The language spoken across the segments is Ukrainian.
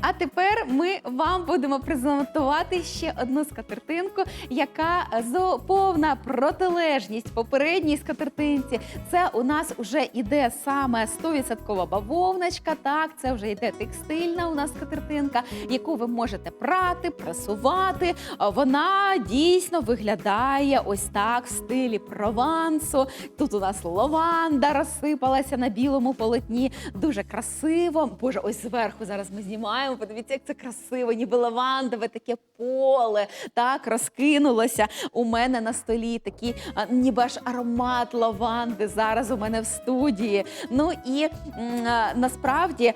А тепер ми вам будемо презентувати ще одну скатертинку, яка повна протилежність попередній скатертинці. Це у нас вже іде саме 100% бавовночка. Так, це вже йде текстильна у нас скатертинка, яку ви можете прати, прасувати. Вона дійсно виглядає ось так в стилі провансу. Тут у нас лаванда розсипалася на білому полотні. Дуже красиво. Боже, ось зверху зараз ми знімаємо. Подивіться, як це красиво, ніби лавандове таке поле. Так розкинулося у мене на столі. Такий ніби аж аромат лаванди зараз у мене в студії. Ну і насправді,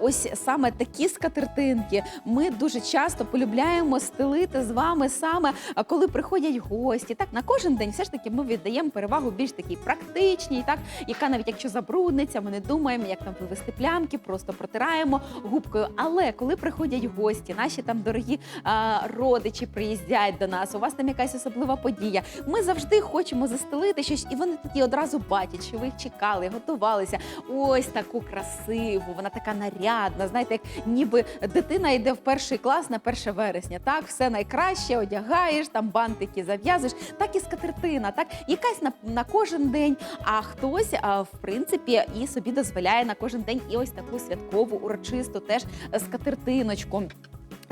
ось саме такі скатертинки ми дуже часто полюбляємо стелити з вами саме коли приходять гості. Так на кожен день все ж таки ми віддаємо перевагу більш такій практичній, так яка навіть якщо забрудниться, ми не думаємо, як там вивести плямки, просто протираємо губкою. Але коли приходять гості, наші там дорогі а, родичі приїздять до нас, у вас там якась особлива подія. Ми завжди хочемо застелити щось, і вони тоді одразу бачать, що ви їх чекали, готувалися. Ось таку красиву, вона така нарядна. Знаєте, як ніби дитина йде в перший клас на 1 вересня. Так, все найкраще одягаєш, там бантики зав'язуєш, так і скатертина, так якась на, на кожен день. А хтось, а, в принципі, і собі дозволяє на кожен день і ось таку святкову урочисту теж скатертиночку.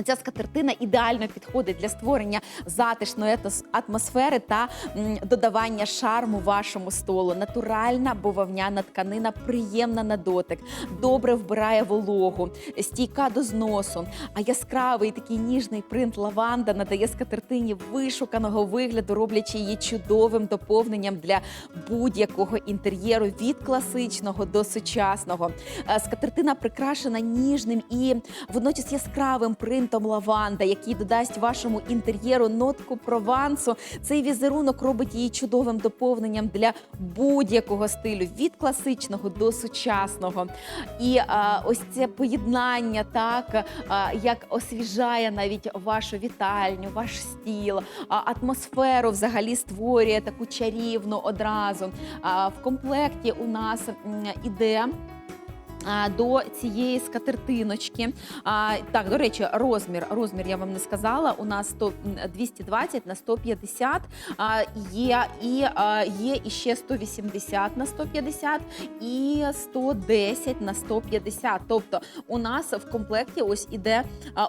Ця скатертина ідеально підходить для створення затишної атмосфери та додавання шарму вашому столу. Натуральна бововняна тканина, приємна на дотик, добре вбирає вологу, стійка до зносу. А яскравий такий ніжний принт лаванда надає скатертині вишуканого вигляду, роблячи її чудовим доповненням для будь-якого інтер'єру від класичного до сучасного. Е, Скатертина прикрашена ніжним і водночас яскравим принтом лаванда, який додасть вашому інтер'єру нотку провансу. Цей візерунок робить її чудовим доповненням для будь-якого стилю від класичного до сучасного. І а, ось це поєднання, так а, як освіжає навіть вашу вітальню, ваш стіл, а, атмосферу взагалі створює таку чарівну одразу. А, в комплекті у нас іде. До цієї скатертиночки. Так, до речі, розмір. Розмір я вам не сказала. У нас 220 на 150 є, і є іще 180 на 150 і 110 на 150. Тобто у нас в комплекті ось іде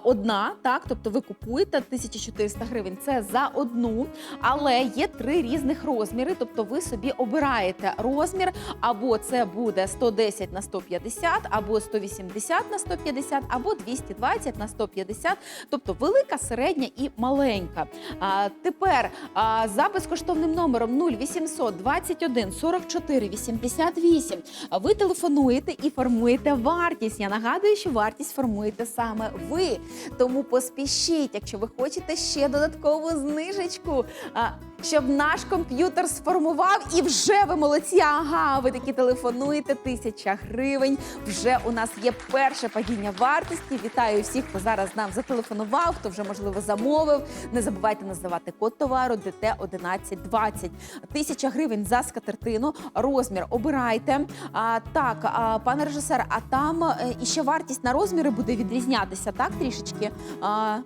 одна, так, тобто ви купуєте 1400 гривень. Це за одну, але є три різних розміри. Тобто ви собі обираєте розмір, або це буде 110 на 150, або 180 на 150, або 220 на 150. Тобто велика, середня і маленька. А, тепер а, за безкоштовним номером 0800 21 44 88 ви телефонуєте і формуєте вартість. Я нагадую, що вартість формуєте саме ви. Тому поспішіть, якщо ви хочете ще додаткову знижечку, а, щоб наш комп'ютер сформував і вже ви молодці. Ага, ви такі телефонуєте, тисяча гривень. Вже у нас є перше падіння вартості. Вітаю всіх, хто зараз нам зателефонував, хто вже можливо замовив. Не забувайте називати код товару ДТ 1120. Тисяча гривень за скатертину. Розмір обирайте. А, так, а, пане режисер, а там е, іще вартість на розміри буде відрізнятися, так трішечки. А,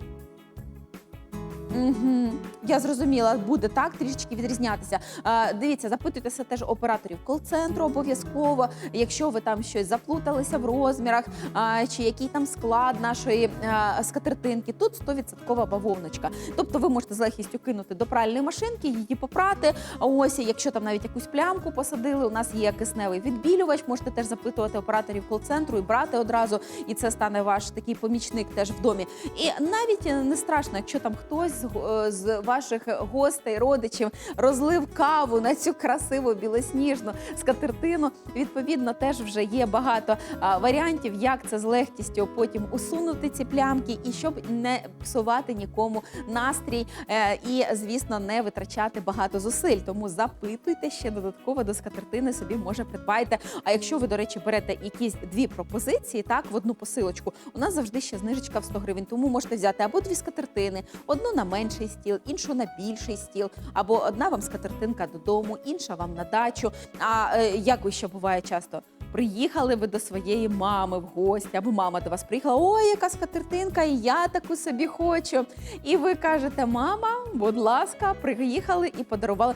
Угу. Я зрозуміла, буде так трішечки відрізнятися. А, дивіться, запитуйтеся теж операторів кол-центру обов'язково. Якщо ви там щось заплуталися в розмірах, а, чи який там склад нашої а, скатертинки, тут 100% бавовночка. Тобто ви можете з легкістю кинути до пральної машинки, її попрати. А ось якщо там навіть якусь плямку посадили, у нас є кисневий відбілювач. Можете теж запитувати операторів кол-центру і брати одразу, і це стане ваш такий помічник теж в домі. І навіть не страшно, якщо там хтось з, ваших гостей, родичів розлив каву на цю красиву білосніжну скатертину. Відповідно, теж вже є багато варіантів, як це з легкістю потім усунути ці плямки, і щоб не псувати нікому настрій, е, і звісно, не витрачати багато зусиль. Тому запитуйте ще додатково до скатертини собі може придбайте. А якщо ви, до речі, берете якісь дві пропозиції, так в одну посилочку, у нас завжди ще знижечка в 100 гривень. Тому можете взяти або дві скатертини, одну на менший стіл, іншу на більший стіл, або одна вам скатертинка додому, інша вам на дачу. А е, як ви ще буває часто? приїхали ви до своєї мами в гості, або мама до вас приїхала, ой, яка скатертинка, і я таку собі хочу. І ви кажете, мама, будь ласка, приїхали і подарували.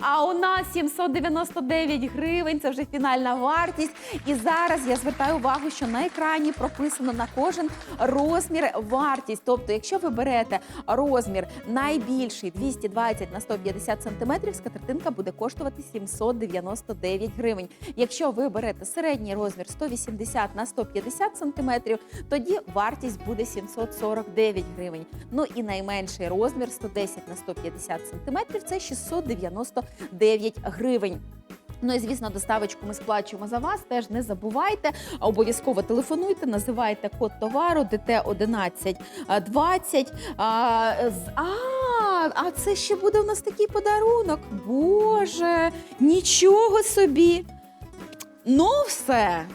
«О, А у нас 799 гривень, це вже фінальна вартість. І зараз я звертаю увагу, що на екрані прописано на кожен розмір вартість. Тобто, якщо ви берете розмір найбільший 220 на 150 сантиметрів, скатертинка буде коштувати 799 гривень. Якщо ви берете середній розмір 180 на 150 сантиметрів, тоді вартість буде 749 гривень. Ну і найменший розмір 110 на 150 сантиметрів це 699 гривень. Ну і звісно, доставочку ми сплачуємо за вас. Теж не забувайте. Обов'язково телефонуйте, називайте код товару ДТ 1120. А, з- а, а це ще буде у нас такий подарунок. Боже, нічого собі. Ну, все.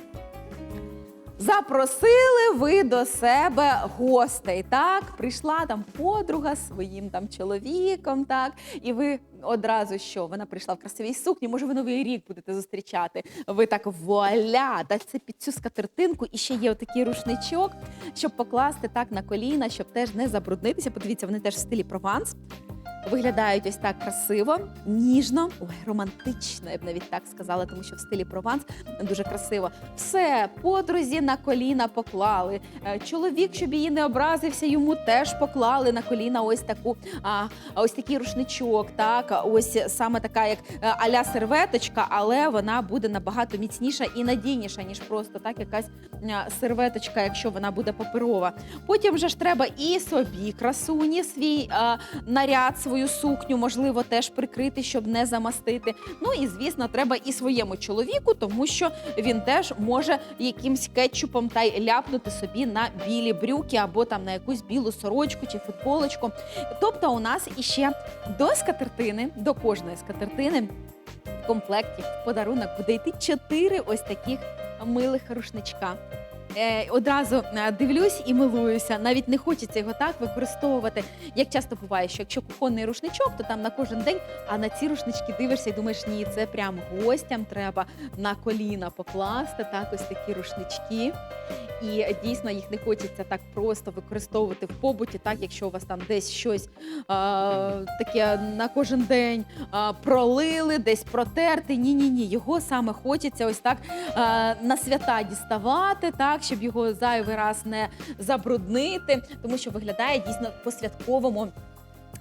Запросили ви до себе гостей, так? Прийшла там подруга своїм там чоловіком, так? І ви одразу що? Вона прийшла в красивій сукні, може, ви новий рік будете зустрічати. Ви так вуаля, та це під цю скатертинку і ще є отакий рушничок, щоб покласти так на коліна, щоб теж не забруднитися. Подивіться, вони теж в стилі Прованс. Виглядають ось так красиво, ніжно, ой, романтично, я б навіть так сказала, тому що в стилі Прованс дуже красиво. Все, подрузі на коліна поклали. Е, Чоловік, щоб її не образився, йому теж поклали на коліна ось таку, а, ось такий рушничок. Так, ось саме така, як е, аля серветочка, але вона буде набагато міцніша і надійніша, ніж просто так якась е, серветочка, якщо вона буде паперова. Потім вже ж треба і собі красуні свій а, наряд, свою сукню, можливо, теж прикрити, щоб не замастити. Ну і звісно, треба і своєму чоловіку, тому що він теж може якимсь кетчупом та й ляпнути собі на білі брюки або там на якусь білу сорочку чи футболочку. Тобто, у нас іще до скатертини, до кожної скатертини. В комплекті в подарунок буде йти чотири ось таких милих рушничка. Е, одразу е, дивлюсь і милуюся. Навіть не хочеться його так використовувати. Як часто буває, що якщо кухонний рушничок, то там на кожен день, а на ці рушнички дивишся і думаєш, ні, це прям гостям треба на коліна покласти. Так, ось такі рушнички. І дійсно їх не хочеться так просто використовувати в побуті, так якщо у вас там десь щось а, таке на кожен день а, пролили, десь протерти. Ні, ні, ні. Його саме хочеться ось так а, на свята діставати, так щоб його зайвий раз не забруднити, тому що виглядає дійсно по-святковому.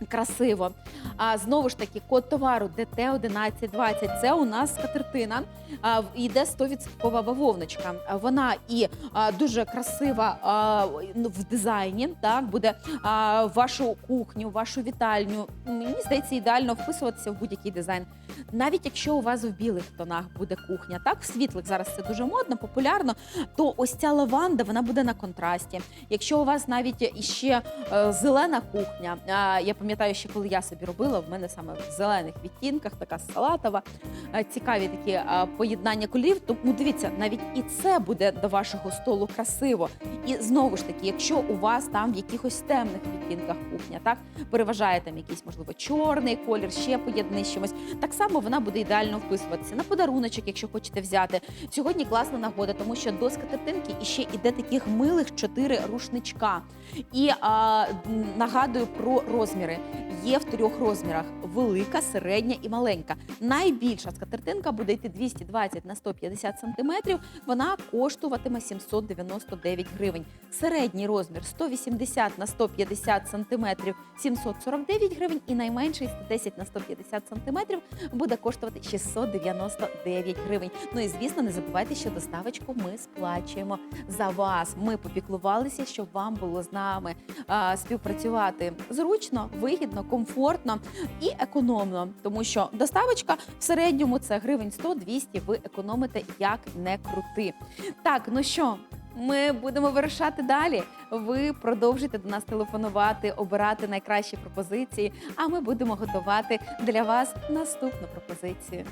Красиво. А знову ж таки, код товару ДТ 1120 Це у нас скатертина. А, йде 100% бавовночка. Вона і а, дуже красива а, в дизайні. Так буде а, вашу кухню, вашу вітальню. Мені здається, ідеально вписуватися в будь-який дизайн. Навіть якщо у вас в білих тонах буде кухня, так в світлих зараз це дуже модно, популярно. То ось ця лаванда вона буде на контрасті. Якщо у вас навіть іще е, зелена кухня, а, я пам'ятаю, ще коли я собі робила, в мене саме в зелених відтінках, така салатова, е, цікаві такі е, поєднання кольорів. Тому дивіться, навіть і це буде до вашого столу красиво. І знову ж таки, якщо у вас там в якихось темних відтінках кухня, так переважає там якийсь, можливо, чорний колір, ще поєднаний з чимось. Так само вона буде ідеально вписуватися на подаруночок, якщо хочете взяти. Сьогодні класна нагода, тому що до скатертинки іще іде таких милих чотири рушничка. І а, нагадую про розміри. Є в трьох розмірах: велика, середня і маленька. Найбільша скатертинка буде йти 220 на 150 сантиметрів. Вона коштуватиме 799 гривень. Середній розмір 180 на 150 сантиметрів 749 гривень. І найменший 110 на 150 сантиметрів буде коштувати 699 гривень. Ну і звісно, не забувайте, що доставочку ми сплачуємо за вас. Ми попіклувалися, щоб вам було з нами а, співпрацювати зручно, вигідно, комфортно і економно, тому що доставочка в середньому це гривень 100-200 Ви економите як не крути. Так, ну що? Ми будемо вирушати далі. Ви продовжите до нас телефонувати, обирати найкращі пропозиції. А ми будемо готувати для вас наступну пропозицію.